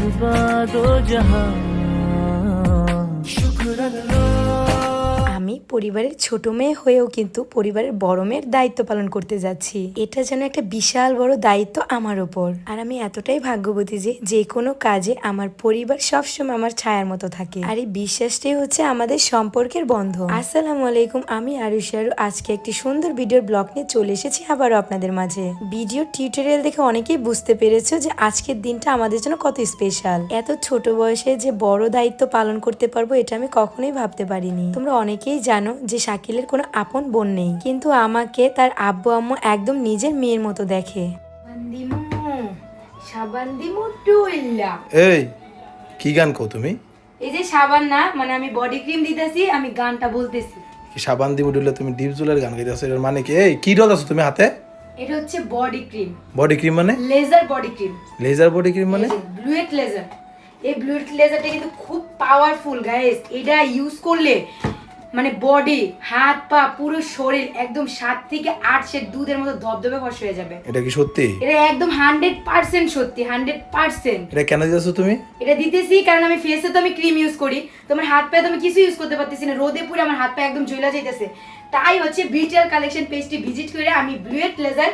बर्बाद हो जहां পরিবারের ছোট মেয়ে হয়েও কিন্তু পরিবারের বড় মেয়ের দায়িত্ব পালন করতে যাচ্ছি। এটা যেন একটা বিশাল বড় দায়িত্ব আমার ওপর। আর আমি এতটাই ভাগ্যবতী যে যে কোনো কাজে আমার পরিবার সবসময় আমার ছায়ার মতো থাকে। আর এই বিশ্বাসটাই হচ্ছে আমাদের সম্পর্কের বন্ধ আসসালামু আলাইকুম, আমি আরুষারু আজকে একটি সুন্দর ভিডিওর ব্লগ নিয়ে চলে এসেছি আবারও আপনাদের মাঝে। ভিডিও টিউটোরিয়াল দেখে অনেকেই বুঝতে পেরেছ যে আজকের দিনটা আমাদের জন্য কত স্পেশাল। এত ছোট বয়সে যে বড় দায়িত্ব পালন করতে পারব, এটা আমি কখনোই ভাবতে পারিনি। তোমরা অনেকেই জানো যে শাকিলের কোনো আপন বোন নেই। কিন্তু আমাকে তার আব্বু আম্মু একদম নিজের মেয়ের মতো দেখে। দিমু এই কি গান কও তুমি? এই যে সাবান না মানে আমি বডি ক্রিম দিতেছি আমি গানটা বলতেছি। কি সাবান দিব দিলে তুমি ডিপ জুলের গান গাইতেছো? এর মানে কি? এই কি রোদ আছো তুমি হাতে? এটা হচ্ছে বডি ক্রিম। বডি ক্রিম মানে? Laser body cream. Laser body cream মানে? ব্লুয়েট লেজার। এই ব্লুয়েট লেজারটা কিন্তু খুব পাওয়ারফুল গাইস এটা ইউজ করলে মানে বডি হাত পা পুরো শরীর একদম সাত থেকে আট সের দুধের মতো ধবধবে ফস হয়ে যাবে। এটা কি সত্যি? এটা একদম হান্ড্রেড পার্সেন্ট সত্যি হান্ড্রেড পার্সেন্ট এটা কেন দিতেছো তুমি? এটা দিতেছি কারণ আমি ফেসে তো আমি ক্রিম ইউজ করি। তোমার হাত পায়ে তো আমি কিছু ইউজ করতে পারতেছি না। রোদে পুরো আমার হাত পা একদম জ্বলা যাইতেছে। তাই হচ্ছে বিটিএল কালেকশন পেজটি ভিজিট করে আমি ব্লুয়েট লেজার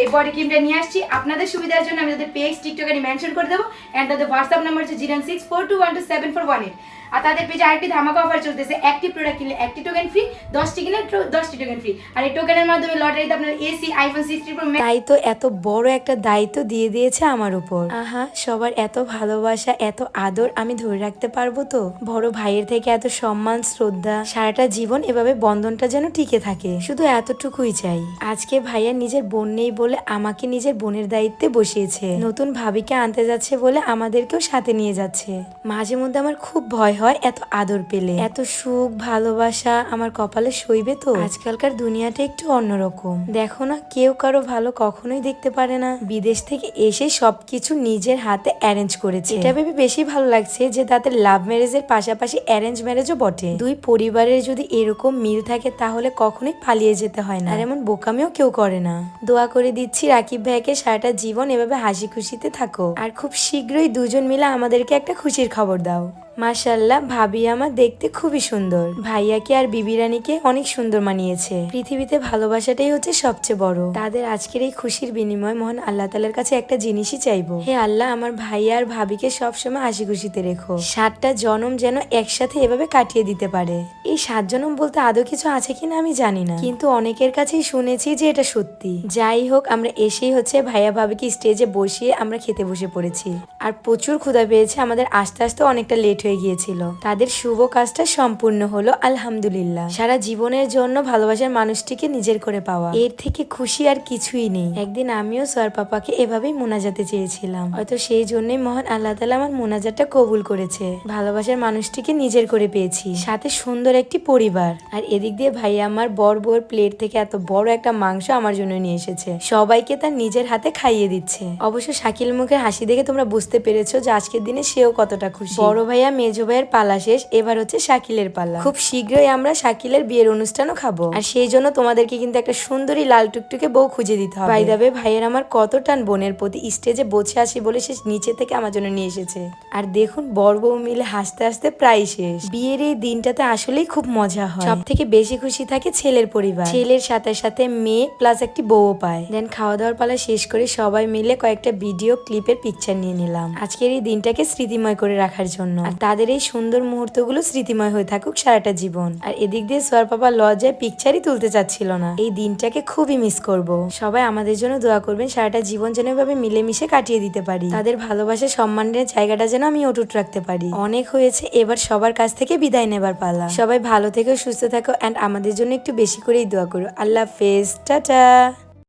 এই বডি ক্রিমটা নিয়ে আসছি। আপনাদের সুবিধার জন্য আমি তাদের পেজ টিকটকে মেনশন করে দেবো। অ্যান্ড তাদের হোয়াটসঅ্যাপ নাম্বার হচ্ছে zero six four two one two seven four one eight আর তাদের পেজে আরেকটি ধামাকা অফার চলতেছে, একটি প্রোডাক্ট কিনলে একটি টোকেন ফ্রি দশটি কিনলে দশটি টোকেন ফ্রি আর এই টোকেনের মাধ্যমে লটারিতে আপনার এসি আইফোন সিক্সটি প্রো তাই তো এত বড় একটা দায়িত্ব দিয়ে দিয়েছে আমার উপর। আহা, সবার এত ভালোবাসা, এত আদর আমি ধরে রাখতে পারব তো? বড় ভাইয়ের থেকে এত সম্মান, শ্রদ্ধা, সারাটা জীবন এভাবে বন্ধনটা যেন টিকে থাকে। শুধু এতটুকুই চাই। আজকে ভাইয়া নিজের বোন নেই বলে আমাকে নিজের বোনের দায়িত্বে বসিয়েছে। নতুন ভাবিকে আনতে যাচ্ছে বলে আমাদেরকেও সাথে নিয়ে যাচ্ছে। মাঝে মধ্যে আমার খুব ভয় হয় এত আদর পেলে। এত সুখ ভালোবাসা আমার কপালে সইবে তো। আজকালকার দুনিয়াটা একটু অন্যরকম। দেখো না কেউ কারও ভালো কখনোই দেখতে পারে না। বিদেশ থেকে এসে সবকিছু নিজের হাতে অ্যারেঞ্জ করেছে। এটা ভেবে বেশি ভালো লাগছে যে তাদের লাভ ম্যারেজের পাশাপাশি অ্যারেঞ্জ ম্যারেজও বটে। দুই পরিবারের যদি এরকম মিল থাকে তাহলে কখনোই পালিয়ে যেতে হয় না। আর এমন বোকামিও কেউ করে না। দোয়া করে দিচ্ছি রাকিব ভাইকে সারাটা জীবন এভাবে হাসি খুশিতে থাকো। আর খুব শীঘ্রই দুজন মিলে আমাদেরকে একটা খুশির খবর দাও। মাশাল্লাহ ভাবি আমার দেখতে খুবই সুন্দর। ভাইয়াকে আর বিবি রানীকে অনেক সুন্দর মানিয়েছে। পৃথিবীতে ভালোবাসাটাই হচ্ছে সবচেয়ে বড়। তাদের আজকের এই খুশির বিনিময় মহান আল্লাহ তালার কাছে একটা জিনিসই চাইব। হে আল্লাহ, আমার ভাইয়া আর ভাবিকে সবসময় হাসি খুশিতে রেখো। সাতটা জনম যেন একসাথে এভাবে কাটিয়ে দিতে পারে। এই সাত জনম বলতে আদৌ কিছু আছে কিনা আমি জানি না। কিন্তু অনেকের কাছেই শুনেছি যে এটা সত্যি। যাই হোক, আমরা এসেই হচ্ছে ভাইয়া ভাবিকে স্টেজে বসিয়ে আমরা খেতে বসে পড়েছি। আর প্রচুর ক্ষুধা পেয়েছে আমাদের, আস্তে আস্তে অনেকটা লেট হয়ে গিয়েছিল। তাদের শুভ কাজটা সম্পূর্ণ হলো আলহামদুলিল্লাহ। সারা জীবনের জন্য ভালোবাসার মানুষটিকে নিজের করে পাওয়া। এর থেকে খুশি আর কিছুই নেই। একদিন আমিও সর পাপাকে এভাবেই মোনাজাতে চেয়েছিলাম। হয়তো সেই জন্যই মহান আল্লাহ তালা আমার মোনাজাতটা কবুল করেছে। ভালোবাসার মানুষটিকে নিজের করে পেয়েছি। সাথে সুন্দর একটি পরিবার। আর এদিক দিয়ে ভাই আমার বর বর প্লেট থেকে এত বড় একটা মাংস আমার জন্য নিয়ে এসেছে। সবাইকে তার নিজের হাতে খাইয়ে দিচ্ছে। অবশ্য শাকিল মুখের হাসি দেখে তোমরা বুঝতে পেরেছ যে আজকের দিনে সেও কতটা খুশি। বড় ভাইয়া মেজো ভাইয়ের পালা শেষ, এবার হচ্ছে শাকিলের পালা। খুব শীঘ্রই আমরা শাকিলের বিয়ের অনুষ্ঠানও খাব। আর সেই জন্য তোমাদেরকে কিন্তু একটা সুন্দরী লাল টুকটুকে বউ খুঁজে দিতে হবে। ভাই দাবে ভাইয়ের আমার কত টান বোনের প্রতি স্টেজে বসে আসি বলে সে নিচে থেকে আমার জন্য নিয়ে এসেছে। আর দেখুন, বর বউ মিলে হাসতে হাসতে প্রায় শেষ। বিয়ের এই দিনটাতে আসলেই খুব মজা হয়। সব থেকে বেশি খুশি থাকে ছেলের পরিবার। ছেলের সাথে সাথে মেয়ে প্লাস একটি বউও পায়। দেন খাওয়া দাওয়ার পালা শেষ করে সবাই মিলে কয়েকটা ভিডিও ক্লিপের পিকচার নিয়ে নিলাম। আজকের এই দিনটাকে স্মৃতিময় করে রাখার জন্য। তাদের এই সুন্দর মুহূর্তগুলো স্মৃতিময় হয়ে থাকুক সারাটা জীবন। আর এদিক দিয়ে সোয়ার পাপা লজ্জায় পিকচারই তুলতে চাচ্ছিল না। এই দিনটাকে খুবই মিস করব। সবাই আমাদের জন্য দোয়া করবেন, সারাটা জীবন যেন এভাবে মিলেমিশে কাটিয়ে দিতে পারি। তাদের ভালোবাসা, সম্মানের জায়গাটা যেন আমি অটুট রাখতে পারি। অনেক হয়েছে, এবার সবার কাছ থেকে বিদায় নেবার পালা। সবাই ভালো থেকো, সুস্থ থাকো অ্যান্ড আমাদের জন্য একটু বেশি করেই দোয়া করো। আল্লাহ হাফেজ, টাটা!